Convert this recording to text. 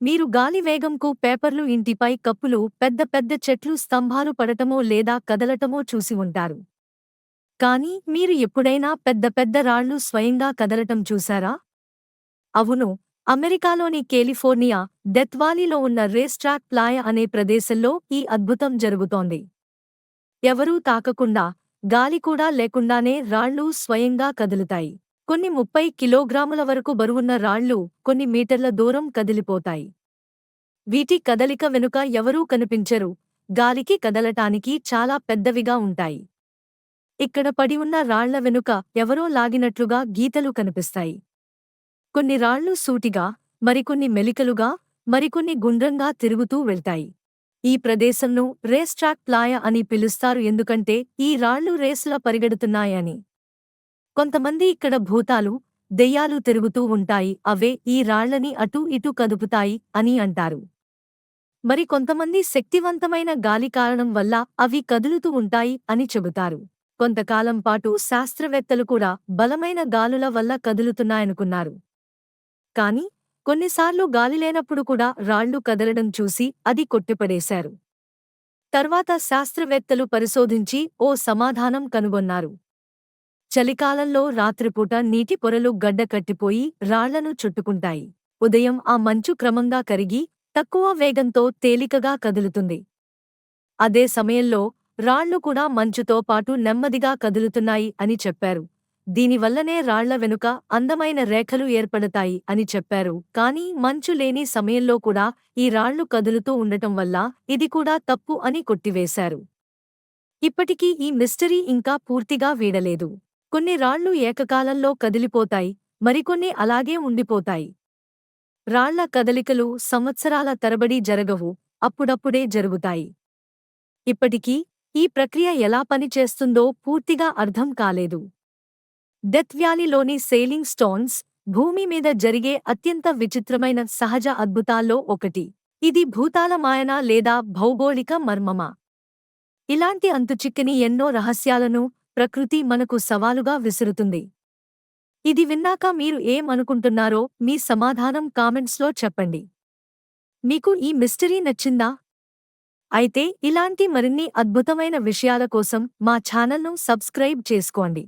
మీరు గాలి వేగంకు పేపర్లు ఇంటిపై కప్పులు పెద్ద పెద్ద చెట్లు స్తంభాలు పడటమో లేదా కదలటమో చూసి ఉంటారు. కానీ మీరు ఎప్పుడైనా పెద్ద పెద్ద రాళ్ళు స్వయంగా కదలటం చూశారా అవును అమెరికాలోని కేలిఫోర్నియా డెత్వాలీలో ఉన్న రేస్ ట్రాక్ ప్లాయ అనే ప్రదేశంలో ఈ అద్భుతం జరుగుతోంది. ఎవరూ తాకకుండా గాలి కూడా లేకుండానే రాళ్ళు స్వయంగా కదులుతాయి. కొన్ని ముప్పై కిలోగ్రాముల వరకు బరువున్న రాళ్ళు కొన్ని మీటర్ల దూరం కదిలిపోతాయి. వీటి కదలిక వెనుక ఎవరూ కనిపించరు. గాలికి కదలటానికి చాలా పెద్దవిగా ఉంటాయి. ఇక్కడ పడి ఉన్న రాళ్ళ వెనుక ఎవరో లాగినట్లుగా గీతలు కనిపిస్తాయి. కొన్ని రాళ్ళు సూటిగా మరికొన్ని మెలికలుగా మరికొన్ని గుండ్రంగా తిరుగుతూ వెళ్తాయి. ఈ ప్రదేశంను రేస్ ట్రాక్ ప్లాయ అని పిలుస్తారు ఎందుకంటే ఈ రాళ్ళు రేసులా పరిగెడుతున్నాయని. కొంతమంది ఇక్కడ భూతాలు దెయ్యాలు తిరుగుతూ ఉంటాయి అవే ఈ రాళ్ళని అటూ ఇటూ కదుపుతాయి అని అంటారు. మరి కొంతమంది శక్తివంతమైన గాలి కారణం వల్ల అవి కదులుతూ ఉంటాయి అని చెబుతారు. కొంతకాలం పాటు శాస్త్రవేత్తలు కూడా బలమైన గాలుల వల్ల కదులుతున్నాయనుకున్నారు. కాని కొన్నిసార్లు గాలి లేనప్పుడు కూడా రాళ్ళు కదలడం చూసి అది కొట్టిపడేశారు. తర్వాత శాస్త్రవేత్తలు పరిశోధించి ఓ సమాధానం కనుగొన్నారు. చలికాలంలో రాత్రిపూట నీటి పొరలు గడ్డ కట్టిపోయి రాళ్ళను చుట్టుకుంటాయి. ఉదయం ఆ మంచు క్రమంగా కరిగి తక్కువ వేగంతో తేలికగా కదులుతుంది. అదే సమయంలో రాళ్ళు కూడా మంచుతో పాటు నెమ్మదిగా కదులుతున్నాయి అని చెప్పారు. దీనివల్లనే రాళ్ళ వెనుక అందమైన రేఖలు ఏర్పడతాయి అని చెప్పారు. కానీ మంచు లేని సమయంలో కూడా ఈ రాళ్ళు కదులుతూ ఉండటం వల్ల ఇది కూడా తప్పు అని కొట్టివేశారు. ఇప్పటికీ ఈ మిస్టరీ ఇంకా పూర్తిగా వీడలేదు. కొన్ని రాళ్ళు ఏకకాలంలో కదిలిపోతాయి మరికొన్ని అలాగే ఉండిపోతాయి. రాళ్ళ కదలికలు సంవత్సరాల తరబడి జరగవు అప్పుడప్పుడే జరుగుతాయి. ఇప్పటికీ ఈ ప్రక్రియ ఎలా పనిచేస్తుందో పూర్తిగా అర్థం కాలేదు. డెత్ వ్యాలీలోని సేలింగ్ స్టోన్స్ భూమి మీద జరిగే అత్యంత విచిత్రమైన సహజ అద్భుతాల్లో ఒకటి. ఇది భూతాల మాయన లేదా భౌగోళిక మర్మమా? ఇలాంటి అంతుచిక్కని ఎన్నో రహస్యాలను ప్రకృతి మనకు సవాలుగా విసురుతుంది. ఇది విన్నాక మీరు ఏమనుకుంటున్నారో మీ సమాధానం కామెంట్స్లో చెప్పండి. మీకు ఈ మిస్టరీ నచ్చిందా? అయితే ఇలాంటి మరిన్ని అద్భుతమైన విషయాల కోసం మా ఛానల్ను సబ్స్క్రైబ్ చేసుకోండి.